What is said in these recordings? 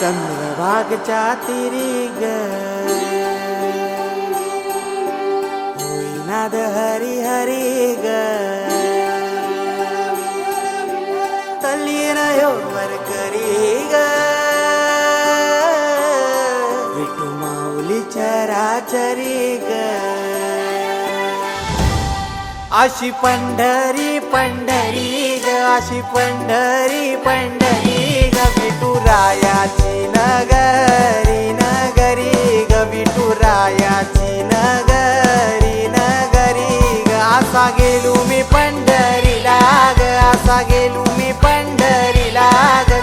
चंद्रभागच्या तिरी ग हरी हरी ग तल्लीन वर करी ग विठू माऊली चराचरी ग अशी पंढरी पंढरी ग अशी पंढरी पंढरी ग विठुरायाची नगरी नगरी ग विठुरायाची नगरी नगरी ग. असा गेलो मी पंढरीला ग असा गेलो मी पंढरीला ग.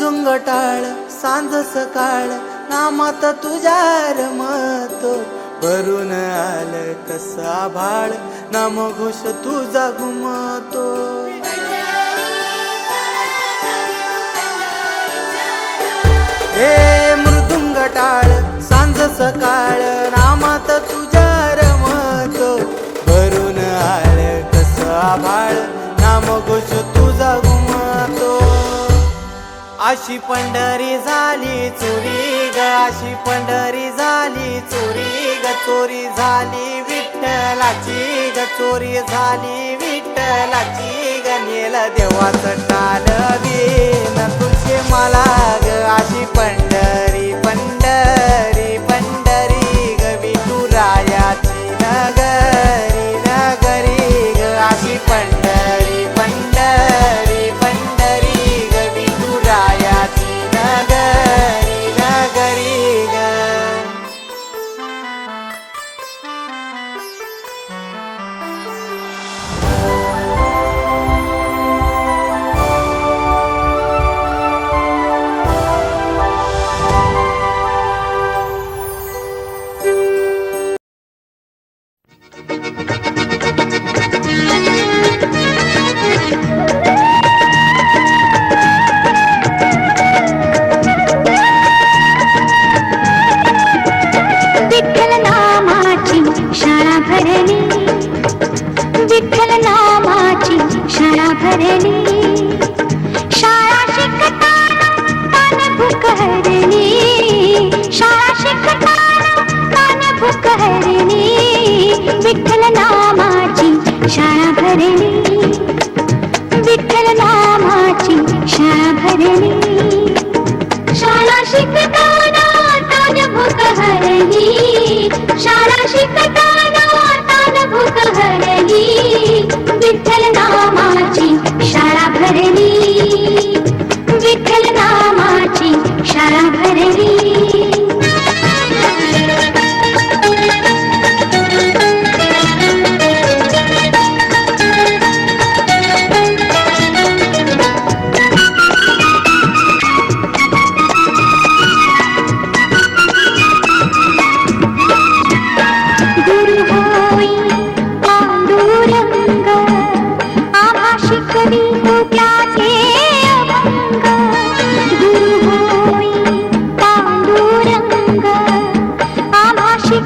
मृदुंग टाळ सांज सकाळ नामात तुझ्या रमतो. भरून आलं कसा भाळ नाम घोष तुझा घुमतो. हे मृदुंग टाळ सांज सकाळ नामात तुझ्या रमतो. भरून आलं कसा भाळ नाम अशी पंढरी झाली चोरी ग अशी पंढरी झाली चोरी ग चोरी झाली विठ्ठलाची ग चोरी झाली विठ्ठलाची ग नेल देवाचं टाल न तुझे मला ग अशी पंढरी पंढरी पंढरी.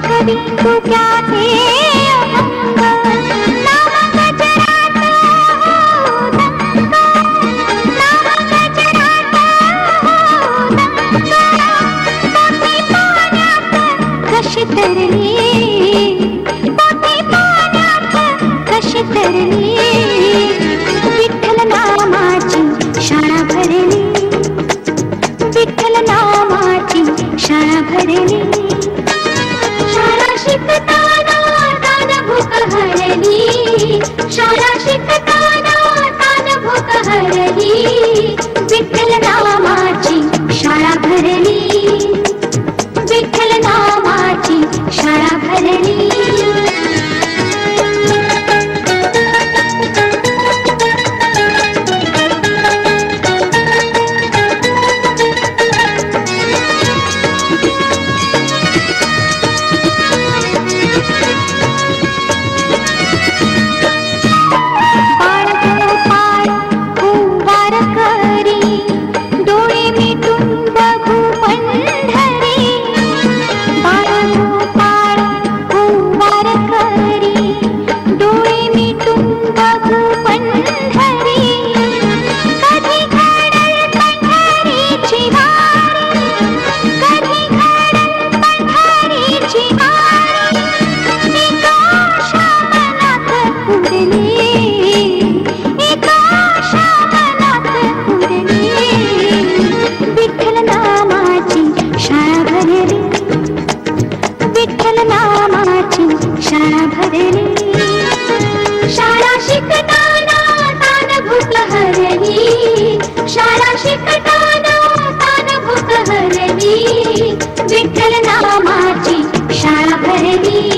कभी तू क्या त्याचे विठ्ठल शाळा भरली.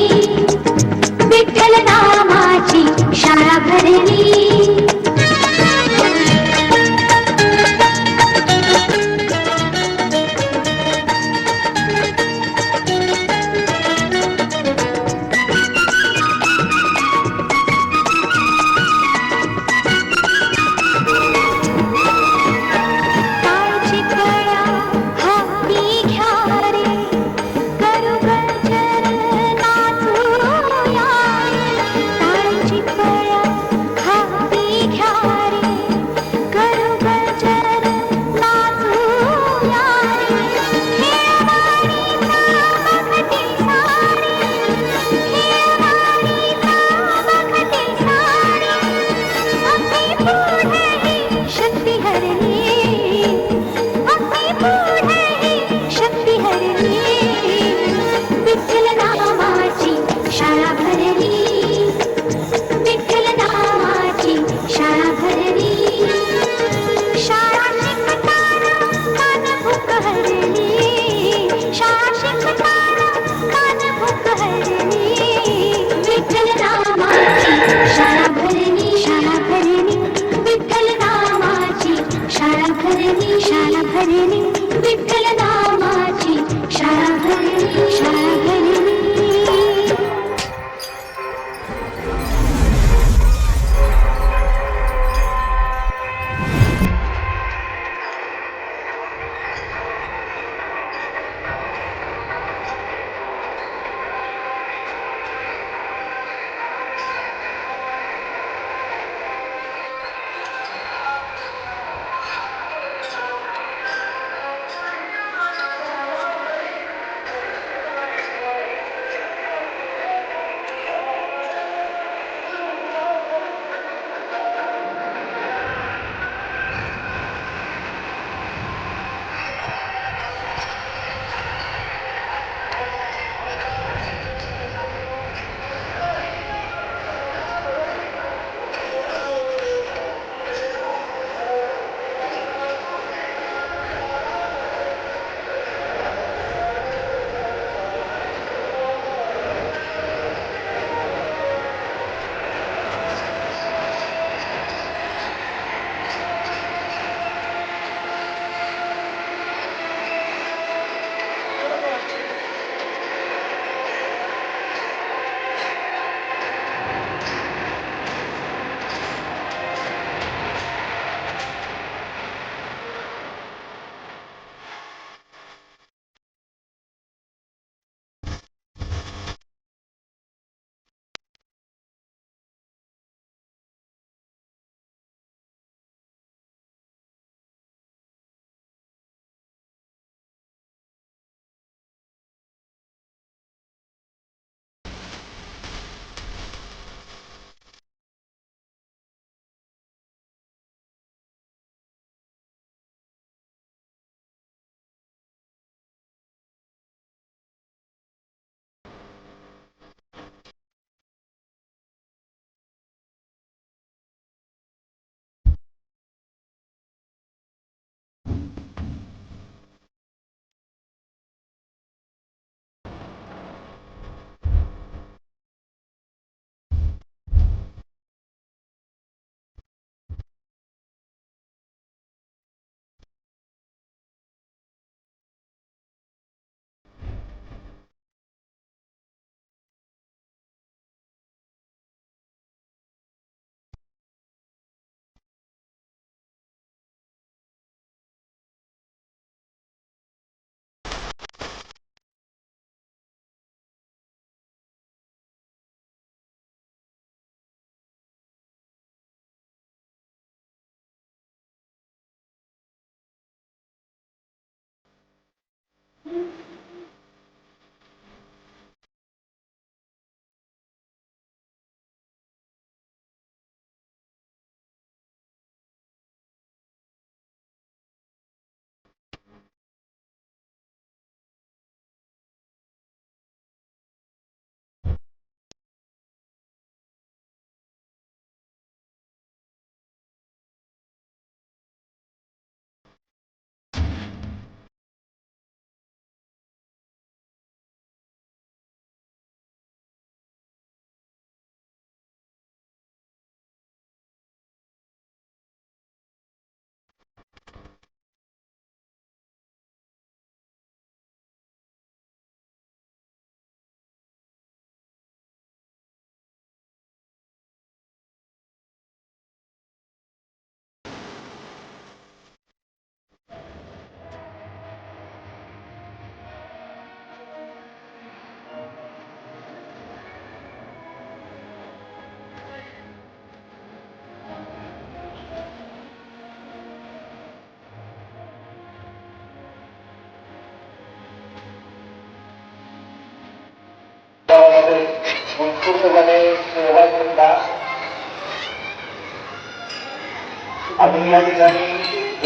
या ठिकाणी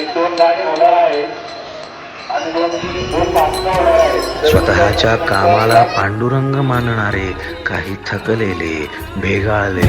एक दोन होणार आहेत. आणि दोन दोन भाषणं होणार आहेत. स्वतःच्या कामाला पांडुरंग मानणारे काही थकलेले भेगाळले.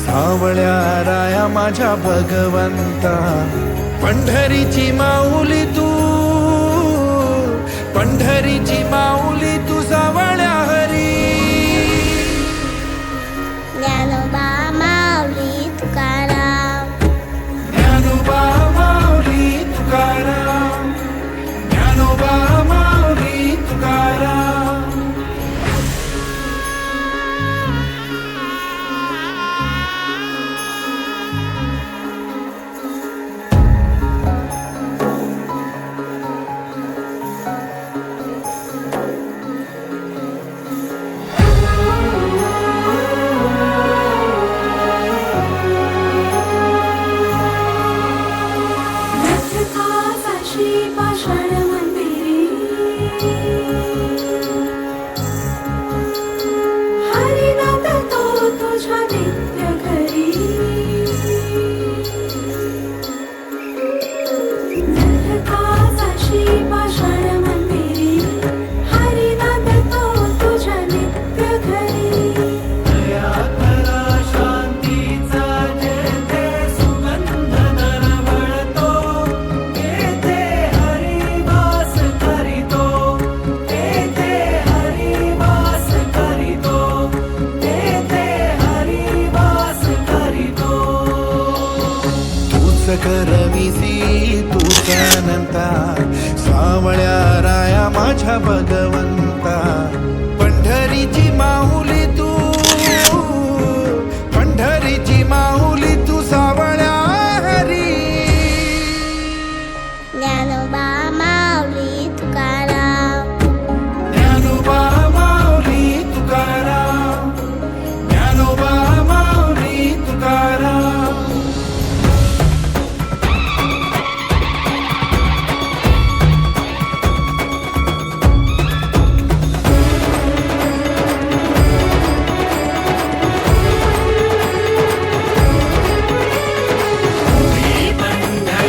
सावळ्या राया माझ्या भगवंता. पंढरीची माऊली तू पंढरीची माऊली 是一把扇刃。माझ्या भगवंता पंढरीची माऊली